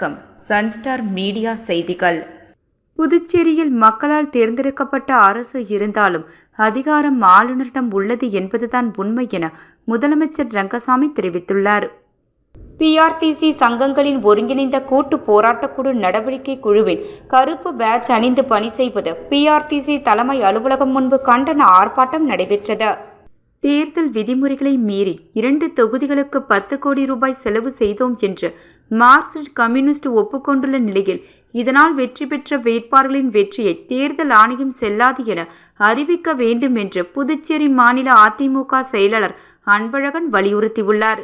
வணக்கம். Sunstar media செய்திகள். புதுச்சேரியில் மக்களால் தேர்ந்தெடுக்கப்பட்ட அரசு இருந்தாலும் அதிகாரம் ஆளுநரிடம் உள்ளது என்பதுதான் உண்மை என முதலமைச்சர் ரங்கசாமி தெரிவித்துள்ளார். பிஆர்டிசி சங்கங்களின் ஒருங்கிணைந்த கூட்டு போராட்டக்குழு நடவடிக்கை குழுவின் கருப்பு பேட்ச் அணிந்து பணி செய்வது பிஆர்டிசி தலைமை அலுவலகம் முன்பு கண்டன ஆர்ப்பாட்டம் நடைபெற்றது. தேர்தல் விதிமுறைகளை மீறி இரண்டு தொகுதிகளுக்கு பத்து கோடி ரூபாய் செலவு செய்தோம் என்று மார்க்சிஸ்ட் கம்யூனிஸ்ட் ஒப்புக்கொண்டுள்ள நிலையில் இதனால் வெற்றி பெற்ற வேட்பாளர்களின் வெற்றியை தேர்தல் ஆணையம் செல்லாது என அறிவிக்க வேண்டும் என்று புதுச்சேரி மாநில அதிமுக செயலாளர் அன்பழகன் வலியுறுத்தியுள்ளார்.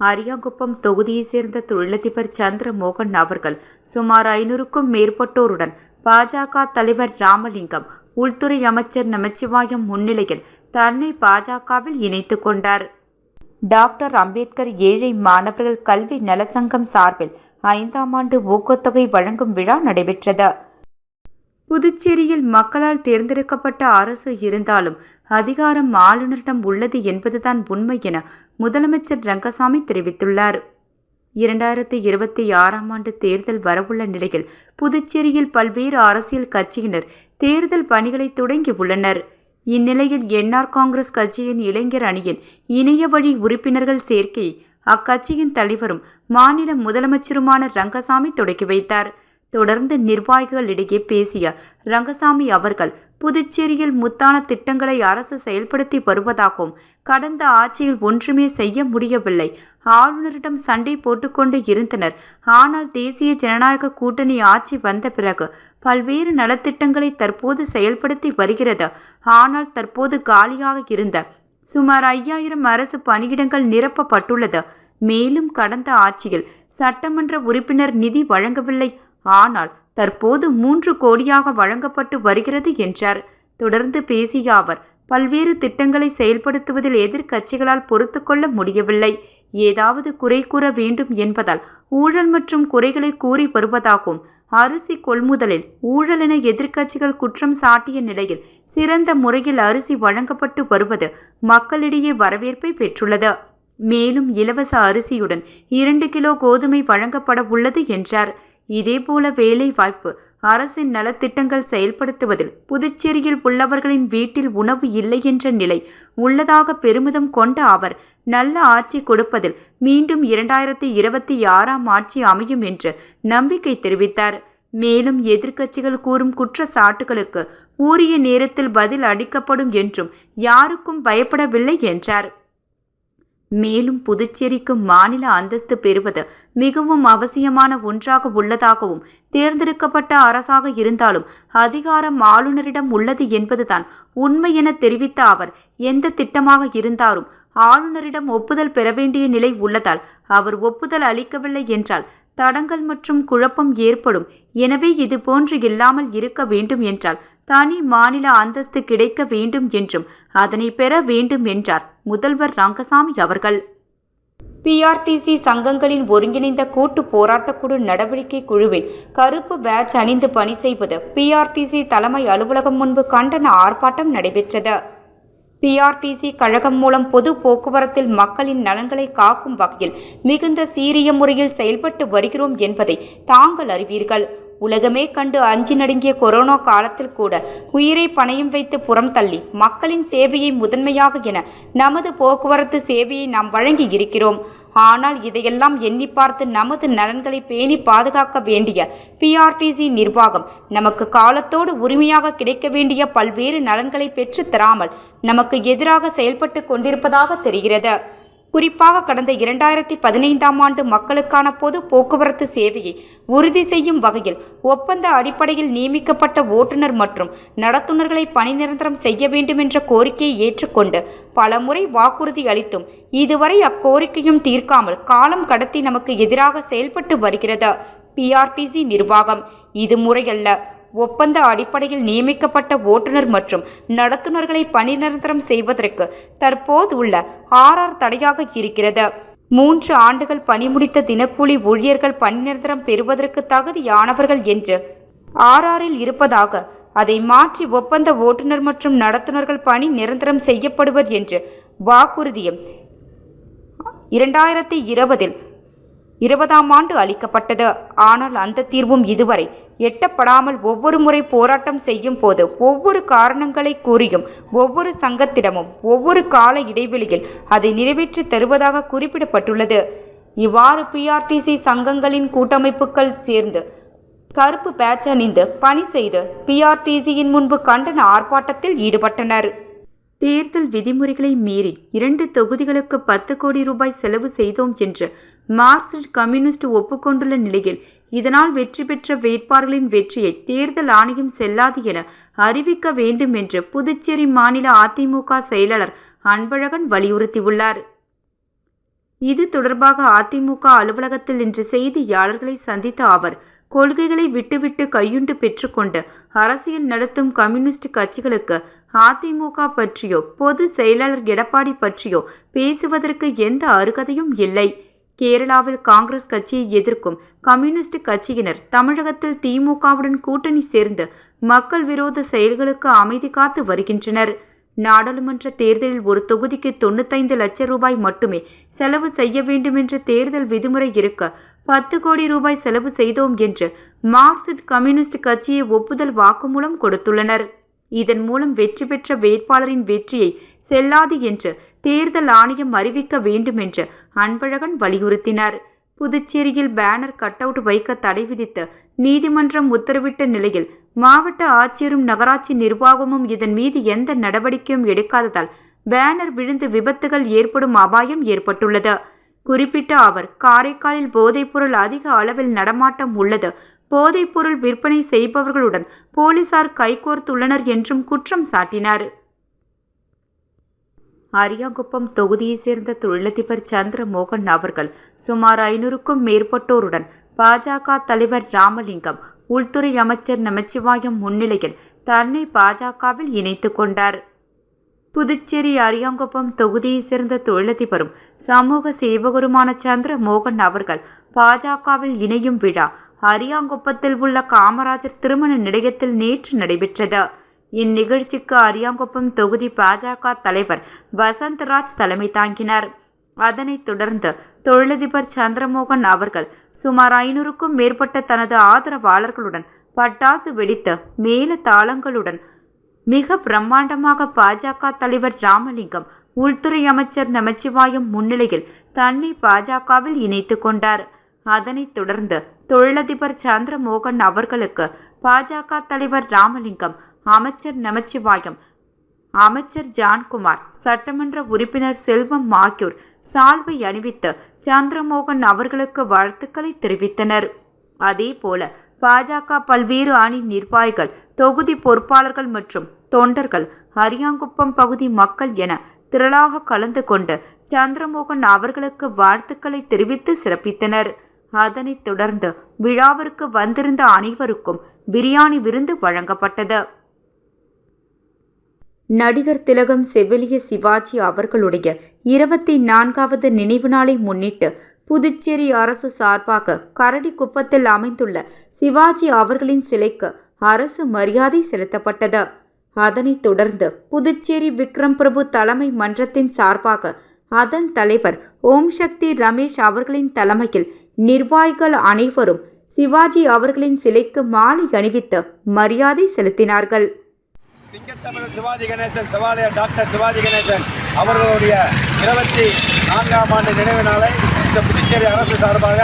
அரியாங்குப்பம் தொகுதியைச் சேர்ந்த தொழிலதிபர் சந்திரமோகன் அவர்கள் சுமார் ஐநூறுக்கும் மேற்பட்டோருடன் பாஜக தலைவர் ராமலிங்கம் உள்துறை அமைச்சர் நமச்சிவாயம் முன்னிலையில் தன்னை பாஜகவில் இணைத்து கொண்டார். டாக்டர் அம்பேத்கர் ஏழை மாணவர்கள் கல்வி நலச்சங்கம் சார்பில் ஐந்தாம் ஆண்டு ஊக்கத்தொகை வழங்கும் விழா நடைபெற்றது. புதுச்சேரியில் மக்களால் தேர்ந்தெடுக்கப்பட்ட அரசு இருந்தாலும் அதிகாரம் ஆளுநரிடம் உள்ளது என்பதுதான் உண்மை என முதலமைச்சர் ரங்கசாமி தெரிவித்துள்ளார். இரண்டாயிரத்தி இருபத்தி ஆறாம் ஆண்டு தேர்தல் வரவுள்ள நிலையில் புதுச்சேரியில் பல்வேறு அரசியல் கட்சியினர் தேர்தல் பணிகளை தொடங்கியுள்ளனர். இந்நிலையில் என்ஆர் காங்கிரஸ் கட்சியின் இளைஞர் அணியின் இணைய வழி உறுப்பினர்கள் சேர்க்கை அக்கட்சியின் தலைவரும் மாநில முதலமைச்சருமான ரங்கசாமி தொடக்கி வைத்தார். தொடர்ந்து நிர்வாகிகளிடையே பேசிய ரங்கசாமி அவர்கள் புதுச்சேரியில் முத்தான திட்டங்களை அரசு செயல்படுத்தி வருவதாகவும் கடந்த ஆட்சியில் ஒன்றுமே செய்ய முடியவில்லை. ஆளுநரிடம் சண்டை போட்டுக்கொண்டு இருந்தனர். ஆனால் தேசிய ஜனநாயக கூட்டணி ஆட்சி வந்த பிறகு பல்வேறு நலத்திட்டங்களை தற்போது செயல்படுத்தி வருகிறது. ஆனால் தற்போது காலியாக இருந்த சுமார் ஐயாயிரம் அரசு பணியிடங்கள் நிரப்பப்பட்டுள்ளது. மேலும் கடந்த ஆட்சியில் சட்டமன்ற உறுப்பினர் நிதி வழங்கவில்லை. ஆனால் தற்போது மூன்று கோடியாக வழங்கப்பட்டு வருகிறது என்றார். தொடர்ந்து பேசிய அவர் பல்வேறு திட்டங்களை செயல்படுத்துவதில் எதிர்க்கட்சிகளால் பொறுத்துக்கொள்ள முடியவில்லை. ஏதாவது குறை கூற வேண்டும் என்பதால் ஊழல் மற்றும் குறைகளை கூறி வருவதாகவும் அரிசி கொள்முதலில் ஊழல் என எதிர்க்கட்சிகள் குற்றம் சாட்டிய நிலையில் சிறந்த முறையில் அரிசி வழங்கப்பட்டு வருவது மக்களிடையே வரவேற்பை பெற்றுள்ளது. மேலும் இலவச அரிசியுடன் இரண்டு கிலோ கோதுமை வழங்கப்பட உள்ளது என்றார். இதேபோல வேலை வாய்ப்பு அரசின் நலத்திட்டங்கள் செயல்படுத்துவதில் புதுச்சேரியில் உள்ளவர்களின் வீட்டில் உணவு இல்லை என்ற நிலை உள்ளதாக பெருமிதம் கொண்ட அவர் நல்ல ஆட்சி கொடுப்பதில் மீண்டும் இரண்டாயிரத்தி இருபத்தி ஆறாம் ஆட்சி அமையும் என்று நம்பிக்கை தெரிவித்தார். மேலும் எதிர்க்கட்சிகள் கூறும் குற்றச்சாட்டுகளுக்கு உரிய நேரத்தில் பதில் அளிக்கப்படும் என்றும் யாருக்கும் பயப்படவில்லை என்றார். மேலும் புதுச்சேரிக்கு மாநில அந்தஸ்து பெறுவது மிகவும் அவசியமான ஒன்றாக உள்ளதாகவும் தேர்ந்தெடுக்கப்பட்ட அரசாக இருந்தாலும் அதிகாரம் ஆளுநரிடம் உள்ளது என்பதுதான் உண்மை என தெரிவித்த அவர் எந்த திட்டமாக இருந்தாலும் ஆளுநரிடம் ஒப்புதல் பெற வேண்டிய நிலை உள்ளதால் அவர் ஒப்புதல் அளிக்கவில்லை என்றால் தடங்கல் மற்றும் குழப்பம் ஏற்படும். எனவே இது போன்று இல்லாமல் இருக்க வேண்டும் என்றால் தனி மாநில அந்தஸ்து கிடைக்க வேண்டும் என்றும் அதனை பெற வேண்டும் என்றார். முதல்வர் ரங்கசாமி அவர்கள். பிஆர்டிசி சங்கங்களின் ஒருங்கிணைந்த கூட்டு போராட்டக்குழு நடவடிக்கை குழுவில் கருப்பு பேட்ச் அணிந்து பணி செய்வது பிஆர்டிசி தலைமை அலுவலகம் முன்பு கண்டன ஆர்ப்பாட்டம் நடைபெற்றது. பிஆர்டிசி கழகம் மூலம் பொது போக்குவரத்தில் மக்களின் நலன்களை காக்கும் வகையில் மிகுந்த சீரிய முறையில் செயல்பட்டு வருகிறோம் என்பதை தாங்கள் அறிவீர்கள். உலகமே கண்டு அஞ்சி நடுங்கிய கொரோனா காலத்தில் கூட உயிரை பணையும் வைத்து புறம் தள்ளி மக்களின் சேவையை முதன்மையாக என நமது போக்குவரத்து சேவையை நாம் வழங்கி இருக்கிறோம். ஆனால் இதையெல்லாம் எண்ணி பார்த்து நமது நலன்களை பேணி பாதுகாக்க வேண்டிய பிஆர்டிசி நிர்வாகம் நமக்கு காலத்தோடு உரிமையாக கிடைக்க வேண்டிய பல்வேறு நலன்களை பெற்று தராமல் நமக்கு எதிராக செயல்பட்டு கொண்டிருப்பதாக தெரிகிறது. குறிப்பாக கடந்த இரண்டாயிரத்தி பதினைந்தாம் ஆண்டு மக்களுக்கான பொது போக்குவரத்து சேவையை உறுதி செய்யும் வகையில் ஒப்பந்த அடிப்படையில் நியமிக்கப்பட்ட ஓட்டுநர் மற்றும் நடத்துனர்களை பணி நிரந்தரம் செய்ய வேண்டும் என்ற கோரிக்கையை ஏற்றுக்கொண்டு பலமுறை வாக்குறுதி அளித்தும் இதுவரை அக்கோரிக்கையும் தீர்க்காமல் காலம் கடத்தி நமக்கு எதிராக செயல்பட்டு வருகிறது. பிஆர்டிசி நிர்வாகம். இது முறையல்ல. ஒப்பந்த அடிப்படையில் நியமிக்கப்பட்ட ஓட்டுநர் மற்றும் நடத்துனர்களை பணி நிரந்தரம் செய்வதற்கு தற்போது உள்ள ஆர்ஆர் தடையாக இருக்கிறது. மூன்று ஆண்டுகள் பணி முடித்த தினக்கூலி ஊழியர்கள் பணி நிரந்தரம் பெறுவதற்கு தகுதியானவர்கள் என்று ஆர்ஆரில் இருப்பதாக அதை மாற்றி ஒப்பந்த ஓட்டுநர் மற்றும் நடத்துனர்கள் பணி நிரந்தரம் செய்யப்படுவர் என்று வாக்குறுதியும் இரண்டாயிரத்தி இருபதில் இருபதாம் ஆண்டு அளிக்கப்பட்டது. ஆனால் அந்த தீர்வும் இதுவரை எட்டப்படாமல் ஒவ்வொரு முறை போராட்டம் செய்யும் போது ஒவ்வொரு காரணங்களை கூறியும் ஒவ்வொரு சங்கத்திடமும் ஒவ்வொரு கால இடைவெளியில் அதை நிறைவேற்றி தருவதாக குறிப்பிடப்பட்டுள்ளது. இவ்வாறு பிஆர்டிசி சங்கங்களின் கூட்டமைப்புகள் சேர்ந்து கருப்பு பேட்ச் அணிந்து பணி செய்து பிஆர்டிசியின் முன்பு கண்டன ஆர்ப்பாட்டத்தில் ஈடுபட்டனர். தேர்தல் விதிமுறைகளை மீறி இரண்டு தொகுதிகளுக்கு பத்து கோடி ரூபாய் செலவு செய்தோம் என்று மார்க்சிஸ்ட் கம்யூனிஸ்ட் ஒப்புக்கொண்டுள்ள நிலையில் இதனால் வெற்றி பெற்ற வேட்பாளர்களின் வெற்றியை தேர்தல் ஆணையம் செல்லாது என அறிவிக்க வேண்டும் என்று புதுச்சேரி மாநில அதிமுக செயலாளர் அன்பழகன் வலியுறுத்தியுள்ளார். இது தொடர்பாக அதிமுக அலுவலகத்தில் இன்று செய்தியாளர்களை சந்தித்த அவர் கொள்கைகளை விட்டுவிட்டு கையுண்டு பெற்றுக்கொண்டு அரசியல் நடத்தும் கம்யூனிஸ்ட் கட்சிகளுக்கு அதிமுக பற்றியோ பொது செயலாளர் எடப்பாடி பற்றியோ பேசுவதற்கு எந்த அருகதையும் இல்லை. கேரளாவில் காங்கிரஸ் கட்சியை எதிர்க்கும் கம்யூனிஸ்ட் கட்சியினர் தமிழகத்தில் திமுகவுடன் கூட்டணி சேர்ந்து மக்கள் விரோத செயல்களுக்கு அமைதி காத்து வருகின்றனர். நாடாளுமன்ற தேர்தலில் ஒரு தொகுதிக்கு தொண்ணூத்தைந்து லட்சம் ரூபாய் மட்டுமே செலவு செய்ய வேண்டும் என்ற தேர்தல் விதிமுறை இருக்க பத்து கோடி ரூபாய் செலவு செய்தோம் என்று மார்க்சிஸ்ட் கம்யூனிஸ்ட் கட்சியை ஒப்புதல் வாக்குமூலம் கொடுத்துள்ளனர். இதன் மூலம் வெற்றி பெற்ற வேட்பாளரின் வெற்றியை செல்லாது என்று தேர்தல் ஆணையம் அறிவிக்க வேண்டும் என்று அன்பழகன் வலியுறுத்தினார். புதுச்சேரியில் பேனர் கட் அவுட் வைக்க தடை விதித்து நீதிமன்றம் உத்தரவிட்ட நிலையில் மாவட்ட ஆட்சியரும் நகராட்சி நிர்வாகமும் இதன் மீது எந்த நடவடிக்கையும் எடுக்காததால் பேனர் விழுந்து விபத்துகள் ஏற்படும் அபாயம் ஏற்பட்டுள்ளது. குறிப்பிட்ட அவர் காரைக்காலில் போதைப்பொருள் அதிக அளவில் நடமாட்டம் உள்ளது. போதைப்பொருள் விற்பனை செய்பவர்களுடன் போலீசார் கைகோர்த்துள்ளனர் என்றும் குற்றம் சாட்டினார். அரியாங்குப்பம் தொகுதியைச் சேர்ந்த தொழிலதிபர் சந்திரமோகன் அவர்கள் சுமார் ஐநூறுக்கும் மேற்பட்டோருடன் பாஜக தலைவர் ராமலிங்கம் உள்துறை அமைச்சர் நமச்சிவாயம் முன்னிலையில் தன்னை பாஜகவில் இணைத்து கொண்டார். புதுச்சேரி அரியாங்குப்பம் தொகுதியைச் சேர்ந்த தொழிலதிபரும் சமூக சேவகருமான சந்திரமோகன் அவர்கள் பாஜகவில் இணையும் விழா அரியாங்குப்பத்தில் உள்ள காமராஜர் திருமண நிலையத்தில் நேற்று நடைபெற்றது. இந்நிகழ்ச்சிக்கு அரியாங்குப்பம் தொகுதி பாஜக தலைவர் வசந்தராஜ் தலைமை தாங்கினார். அதனைத் தொடர்ந்து தொழிலதிபர் சந்திரமோகன் அவர்கள் சுமார் ஐநூறுக்கும் மேற்பட்ட தனது ஆதரவாளர்களுடன் பட்டாசு வெடித்து மேல தாளங்களுடன் மிக பிரம்மாண்டமாக பாஜக தலைவர் ராமலிங்கம் உள்துறை அமைச்சர் நமச்சிவாயம் முன்னிலையில் தன்னை பாஜகவில் இணைத்து கொண்டார். அதனைத் தொடர்ந்து தொழிலதிபர் சந்திரமோகன் அவர்களுக்கு பாஜக தலைவர் ராமலிங்கம் அமைச்சர் நமச்சிவாயம் அமைச்சர் ஜான்குமார் சட்டமன்ற உறுப்பினர் செல்வம் ஆகியோர் சால்வை அணிவித்து சந்திரமோகன் அவர்களுக்கு வாழ்த்துக்களை தெரிவித்தனர். அதேபோல பாஜக பல்வேறு அணி நிர்வாகிகள் தொகுதி பொறுப்பாளர்கள் மற்றும் தொண்டர்கள் அரியாங்குப்பம் பகுதி மக்கள் என திரளாக கலந்து கொண்டு சந்திரமோகன் அவர்களுக்கு வாழ்த்துக்களை தெரிவித்து சிறப்பித்தனர். அதனைத் தொடர்ந்து விழாவிற்கு வந்திருந்த அனைவருக்கும் பிரியாணி விருந்து வழங்கப்பட்டது. நடிகர் திலகம் செவிலிய சிவாஜி அவர்களுடைய இருபத்தி நான்காவது நினைவு நாளை முன்னிட்டு புதுச்சேரி அரசு சார்பாக கரடிக்குப்பத்தில் அமைந்துள்ள சிவாஜி அவர்களின் சிலைக்கு அரசு மரியாதை செலுத்தப்பட்டது. அதனைத் தொடர்ந்து புதுச்சேரி விக்ரம் பிரபு தலைமை மன்றத்தின் சார்பாக அதன் தலைவர் ஓம் சக்தி ரமேஷ் அவர்களின் தலைமையில் நிர்வாகிகள் அனைவரும் சிவாஜி அவர்களின் சிலைக்கு மாலை அணிவித்து மரியாதை செலுத்தினார்கள். சிவாஜி கணேசன் சிவாலய டாக்டர் சிவாஜி கணேசன். அவர்களுடைய இருபத்தி நான்காம் ஆண்டு நினைவு நாளை இந்த புதுச்சேரி அரசு சார்பாக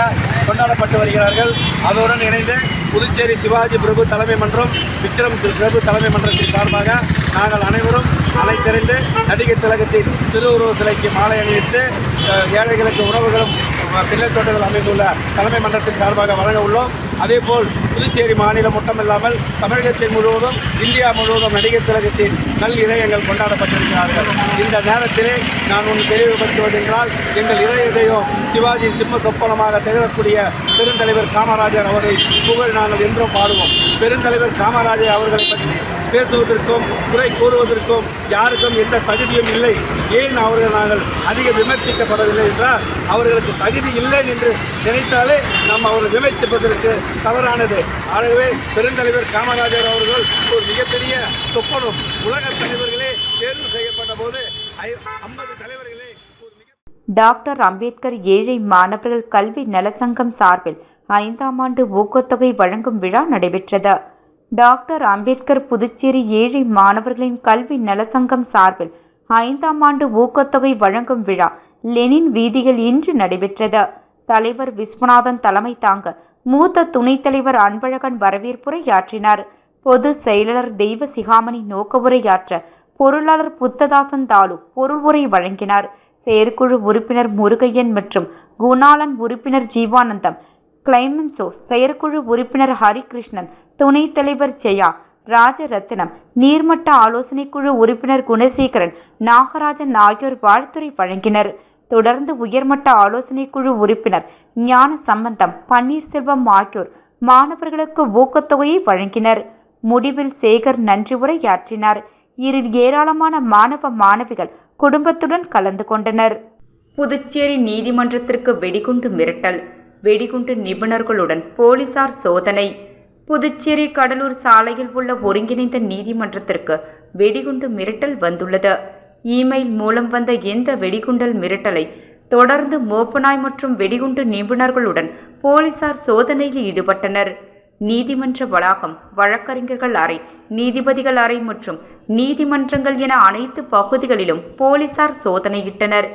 கொண்டாடப்பட்டு வருகிறார்கள். அதனுடன் இணைந்து புதுச்சேரி சிவாஜி பிரபு தலைமை மன்றம் விக்ரம் பிரபு தலைமை மன்றத்தின் சார்பாக நாங்கள் அனைவரும் அனைத்திரண்டு நடிகர் திலகத்தின் திருவுருவ சிலைக்கு மாலை அணிவித்து ஏழைகளுக்கு உணவுகளும் அஹ், பிள்ளை அமைந்துள்ள தலைமை மன்றத்தின் சார்பாக வழங்க உள்ளோம். அதேபோல் புதுச்சேரி மாநிலம் மட்டுமில்லாமல் தமிழகத்தின் முழுவதும் இந்தியா முழுவதும் நடிகர் திலகத்தின் நல் இதயங்கள் கொண்டாடப்பட்டிருக்கிறார்கள். இந்த நேரத்திலே நான் ஒன்று தெளிவுபடுத்துவதென்றால் எங்கள் இதய சிவாஜி சிம்ம சொப்பனமாக திகழக்கூடிய பெருந்தலைவர் காமராஜர் அவரை புகழ் நாங்கள் என்றும் பாடுவோம். பெருந்தலைவர் காமராஜர் அவர்களை பற்றி பேசுவதற்கும் குறை கூறுவதற்கும் யாருக்கும் எந்த தகுதியும் இல்லை. ஏன் அவர்கள் நாங்கள் அதிக விமர்சிக்கப்படவில்லை என்றால் அவர்களுக்கு தகுதி இல்லை என்று நினைத்தாலே நாம் அவர்கள் விமர்சிப்பதற்கு தவறானது. ஆகவே பெருந்தலைவர் காமராஜர் அவர்கள் ஒரு மிகப்பெரிய சொப்பனம் உலக தலைவர்களே தேர்வு செய்யப்பட்ட போது ஐம்பது தலைவர்களே டாக்டர் அம்பேத்கர் ஏழை மாணவர்கள் கல்வி நலசங்கம் சார்பில் ஐந்தாம் ஆண்டு ஊக்கத்தொகை வழங்கும் விழா நடைபெற்றது. டாக்டர் அம்பேத்கர் புதுச்சேரி ஏழை மாணவர்களின் கல்வி நலச்சங்கம் சார்பில் ஐந்தாம் ஆண்டு ஊக்கத்தொகை வழங்கும் விழா லெனின் வீதியில் இன்று நடைபெற்றது. தலைவர் விஸ்வநாதன் தலைமை தாங்க மூத்த துணைத்தலைவர் அன்பழகன் வரவேற்புரையாற்றினார் பொது செயலாளர் தெய்வ சிகாமணி நோக்க உரையாற்ற பொருளாளர் புத்ததாசன் தாலு பொருள் உரை வழங்கினார். செயற்குழு உறுப்பினர் முருகையன் மற்றும் குணாளன் உறுப்பினர் ஜீவானந்தம் கிளைமன்சோ செயற்குழு உறுப்பினர் ஹரிகிருஷ்ணன் துணைத் தலைவர் ஜெயா ராஜரத்தினம் நீர்மட்ட ஆலோசனைக்குழு உறுப்பினர் குணசேகரன் நாகராஜன் ஆகியோர் வாழ்த்துரை வழங்கினர். தொடர்ந்து உயர்மட்ட ஆலோசனைக்குழு உறுப்பினர் ஞான சம்பந்தம் பன்னீர்செல்வம் ஆகியோர் மாணவர்களுக்கு ஊக்கத்தொகையை வழங்கினர். முடிவில் சேகர் நன்றி உரையாற்றினார். இரு ஏராளமான மாணவ மாணவிகள் குடும்பத்துடன் கலந்து கொண்டனர். புதுச்சேரி நீதிமன்றத்திற்கு வெடிகுண்டு மிரட்டல் வெடிகுண்டு நிபுணர்களுடன் போலீசார் சோதனை. புதுச்சேரி கடலூர் சாலையில் உள்ள ஒருங்கிணைந்த நீதிமன்றத்திற்கு வெடிகுண்டு மிரட்டல் வந்துள்ளது. இமெயில் மூலம் வந்த எந்த வெடிகுண்டல் மிரட்டலை தொடர்ந்து மோப்பனாய் மற்றும் வெடிகுண்டு நிபுணர்களுடன் போலீசார் சோதனையில் ஈடுபட்டனர். நீதிமன்ற வளாகம் வழக்கறிஞர்கள் அறை நீதிபதிகள் அறை மற்றும் நீதிமன்றங்கள் என அனைத்து பகுதிகளிலும் போலீசார் சோதனையிட்டனர்.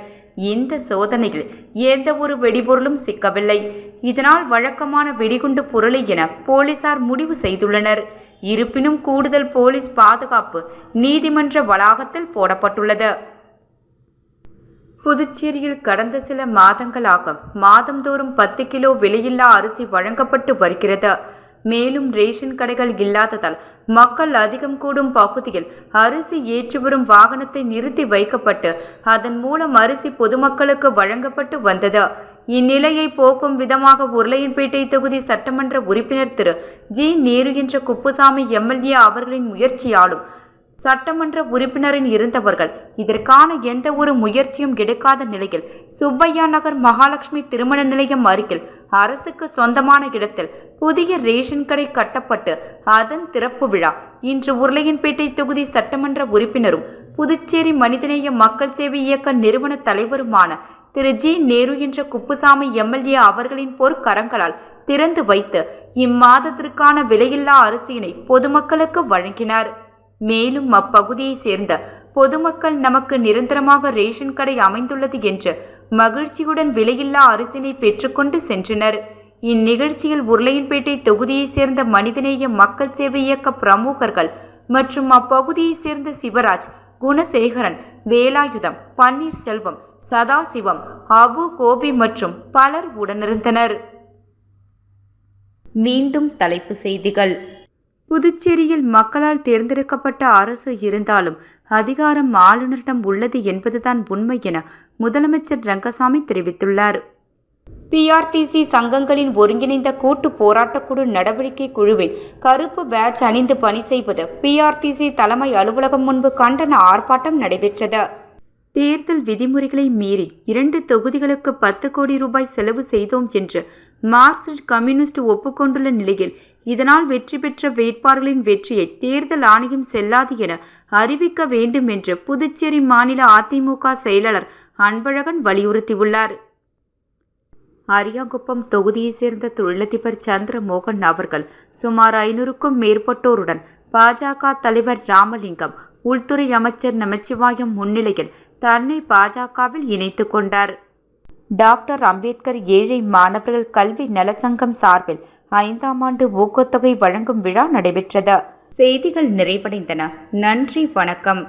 இந்த சோதனையில் எந்த ஒரு வெடிபொருளும் சிக்கவில்லை. இதனால் வழக்கமான வெடிகுண்டு பொருளை என போலீசார் முடிவு செய்துள்ளனர். இருப்பினும் கூடுதல் போலீஸ் பாதுகாப்பு நீதிமன்ற வளாகத்தில் போடப்பட்டுள்ளது. புதுச்சேரியில் கடந்த சில மாதங்களாக மாதந்தோறும் பத்து கிலோ விலையில்லா அரிசி வழங்கப்பட்டு வருகிறது. மேலும் ரேஷன் கடைகள் இல்லாததால் மக்கள் அதிகம் கூடும் பகுதியில் அரிசி ஏற்றி வரும் வாகனத்தை நிறுத்தி வைக்கப்பட்டு அதன் மூலம் அரிசி பொதுமக்களுக்கு வழங்கப்பட்டு வந்தது. இந்நிலையை போக்கும் விதமாக உருளையன்பேட்டை தொகுதி சட்டமன்ற உறுப்பினர் திரு. ஜி. நேரு என்ற குப்புசாமி எம்எல்ஏ அவர்களின் முயற்சியாலும் சட்டமன்ற உறுப்பினரின் இருந்தவர்கள் இதற்கான எந்த ஒரு முயற்சியும் எடுக்காத நிலையில் சுப்பையா நகர் மகாலட்சுமி திருமண நிலையம் அருகில் அரசுக்கு சொந்தமான இடத்தில் புதிய ரேஷன் கடை கட்டப்பட்டு அதன் திறப்பு விழா. இன்று உருளையன்பேட்டை தொகுதி சட்டமன்ற உறுப்பினரும் புதுச்சேரி மனிதநேய மக்கள் சேவை இயக்க நிறுவன தலைவருமான திரு ஜி. நேரு என்ற குப்புசாமி எம்எல்ஏ அவர்களின் பொற்கரங்களால் திறந்து வைத்து இம்மாதத்திற்கான விலையில்லா அரிசியினை பொதுமக்களுக்கு வழங்கினார். மேலும் அப்பகுதியைச் சேர்ந்த பொதுமக்கள் நமக்கு நிரந்தரமாக ரேஷன் கடை அமைந்துள்ளது என்று மகிழ்ச்சியுடன் விலையில்லா அரிசினை பெற்றுக்கொண்டு சென்றனர். இந்நிகழ்ச்சியில் உருளையன்பேட்டை தொகுதியைச் சேர்ந்த மனிதநேய மக்கள் சேவை இயக்க பிரமுகர்கள் மற்றும் அப்பகுதியைச் சேர்ந்த சிவராஜ் குணசேகரன் வேலாயுதம் பன்னீர்செல்வம் சதாசிவம் அபு கோபி மற்றும் பலர் உடனிருந்தனர். மீண்டும் தலைப்பு செய்திகள். புதுச்சேரியில் மக்களால் தேர்ந்தெடுக்கப்பட்ட அரசு இருந்தாலும் அதிகாரம் ஆளுநரிடம் உள்ளது என்பதுதான் உண்மை என முதலமைச்சர் ரங்கசாமி தெரிவித்துள்ளார். பிஆர்டிசி சங்கங்களின் ஒருங்கிணைந்த கூட்டு போராட்டக்குழு நடவடிக்கை குழுவின் கருப்பு பேட்ச் அணிந்து பணி செய்வது பிஆர்டிசி தலைமை அலுவலகம் முன்பு கண்டன ஆர்ப்பாட்டம் நடைபெற்றது. தேர்தல் விதிமுறைகளை மீறி இரண்டு தொகுதிகளுக்கு பத்து கோடி ரூபாய் செலவு செய்தோம் என்று மார்க்சிஸ்ட் கம்யூனிஸ்ட் ஒப்புக்கொண்டுள்ள நிலையில் இதனால் வெற்றி பெற்ற வேட்பாளர்களின் வெற்றியை தேர்தல் ஆணையம் செல்லாது என அறிவிக்க வேண்டும் என்று புதுச்சேரி மாநில அதிமுக செயலாளர் அன்பழகன் வலியுறுத்தியுள்ளார். அரியாங்குப்பம் தொகுதியைச் சேர்ந்த தொழிலதிபர் சந்திரமோகன் அவர்கள் சுமார் ஐநூறுக்கும் மேற்பட்டோருடன் பாஜக தலைவர் ராமலிங்கம் உள்துறை அமைச்சர் நமச்சிவாயம் முன்னிலையில் தன்னை பாஜகவில் இணைத்து கொண்டார். டாக்டர் அம்பேத்கர் ஏழை மாணவர்கள் கல்வி நலசங்கம் சார்பில் ஐந்தாம் ஆண்டு ஊக்கத்தொகை வழங்கும் விழா நடைபெற்றது. செய்திகள் நிறைவடைந்தன. நன்றி வணக்கம்.